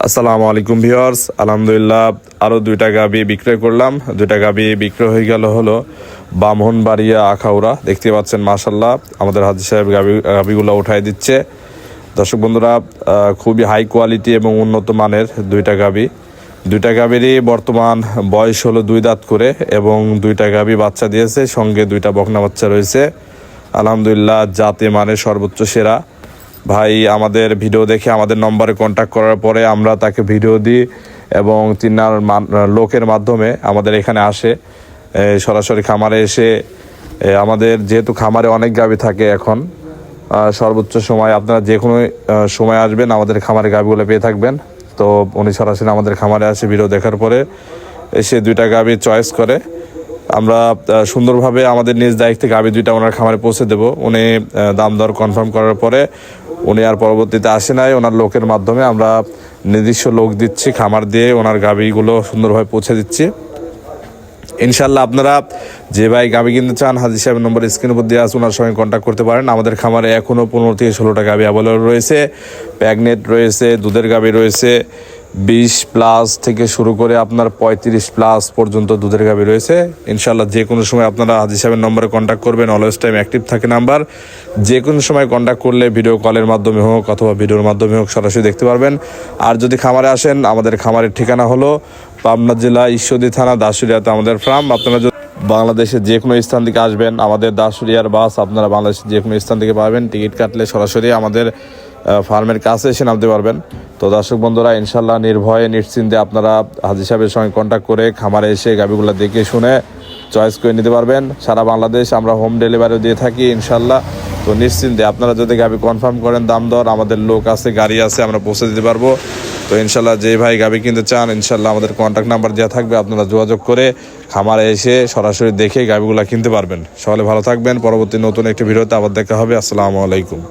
আসসালামু আলাইকুম ভিউয়ার্স। আলহামদুলিল্লাহ আরও দুইটা গাবি বিক্রয় করলাম। দুইটা গাবি বিক্রয় হয়ে গেল হলো বামহনবাড়িয়া আখাউড়া। দেখতে পাচ্ছেন মাশাল্লাহ আমাদের হাজি সাহেব গাবি গাবিগুলো উঠাই দিচ্ছে। দর্শক বন্ধুরা খুবই হাই কোয়ালিটি এবং উন্নত মানের দুইটা গাবি। দুইটা গাবিরই বর্তমান বয়স হলো দুই দাঁত করে এবং দুইটা গাবি বাচ্চা দিয়েছে, সঙ্গে দুইটা বকনা বাচ্চা রয়েছে। আলহামদুলিল্লাহ জাতে মানে সর্বোচ্চ সেরা। ভাই, আমাদের ভিডিও দেখে আমাদের নম্বরে কন্ট্যাক্ট করার পরে আমরা তাকে ভিডিও দিই এবং তিনার লোকের মাধ্যমে আমাদের এখানে আসে। সরাসরি খামারে এসে আমাদের যেহেতু খামারে অনেক গাবি থাকে এখন সর্বোচ্চ সময় আপনারা যে কোনো সময় আসবেন, আমাদের খামারে গাবিগুলো পেয়ে থাকবেন। তো উনি সরাসরি আমাদের খামারে আসে ভিডিও দেখার পরে, এসে দুইটা গাবি চয়েস করে আমরা সুন্দরভাবে আমাদের নিজ দায়িত্বে গাবি দুইটা ওনার খামারে পৌঁছে দেব। উনি দাম দর কনফার্ম করার পরে উনি আর পরবর্তীতে আসে নাই। ওনার লোকের মাধ্যমে আমরা নির্দিষ্ট লোক দিচ্ছি, খামার দিয়ে ওনার গাবিগুলো সুন্দরভাবে পৌঁছে দিচ্ছি। ইনশাল্লাহ আপনারা যে ভাই গাবি কিনতে চান, হাজি সাহেবের নম্বর স্ক্রিনের উপর দিয়ে আছে, ওনার সঙ্গে কন্ট্যাক্ট করতে পারেন। আমাদের খামারে এখনও পনেরো থেকে ষোলোটা গাবি অ্যাভেলেবল রয়েছে। প্যাগনেট রয়েছে, দুধের গাবি রয়েছে বিশ প্লাস থেকে শুরু করে আপনার পঁয়ত্রিশ প্লাস পর্যন্ত দুধের গাবি রয়েছে। ইনশাল্লাহ যে কোনো সময় আপনারা হাজি সাহেবের নম্বরে কন্ট্যাক্ট করবেন। অলওয়েজ টাইম অ্যাক্টিভ থাকে নাম্বার। যে কোনো সময় কন্ট্যাক্ট করলে ভিডিও কলের মাধ্যমে হোক অথবা ভিডিওর মাধ্যমে হোক সরাসরি দেখতে পারবেন। আর যদি খামারে আসেন, আমাদের খামারের ঠিকানা হলো পাবনা জেলা ঈশ্বরদী থানা দাসুরিয়াতে আমাদের ফার্ম আপনারা বাংলাদেশের যে কোনো স্থান থেকে আসবেন, আমাদের দাসুরিয়ার বাস, আপনারা বাংলাদেশের যে কোনো স্থান থেকে পাবেন। টিকিট কাটলে সরাসরি আমাদের ফার্মের কাছে এসে নামতে পারবেন। তো দর্শক বন্ধুরা ইনশাল্লাহ নির্ভয়ে, নিশ্চিন্তে আপনারা হাজি সাহেবের সঙ্গে কন্ট্যাক্ট করে খামারে এসে গাবিগুলো দেখে শুনে চয়েস করে নিতে পারবেন। সারা বাংলাদেশ আমরা হোম ডেলিভারিও দিয়ে থাকি ইনশাল্লাহ তো নিশ্চিন্তে আপনারা যদি গাবি কনফার্ম করেন দাম দর, আমাদের লোক আছে, গাড়ি আছে, আমরা পৌঁছে দিতে পারব। তো ইনশাল্লাহ যে ভাই গাবি কিনতে চান ইনশাল্লাহ আমাদের কন্ট্যাক্ট নাম্বার দেওয়া থাকবে। আপনারা যোগাযোগ করে খামারে এসে সরাসরি দেখে গাবিগুলো কিনতে পারবেন। সকলে ভালো থাকবেন। পরবর্তী নতুন একটি ভিডিওতে আবার দেখা হবে। আসসালামু আলাইকুম।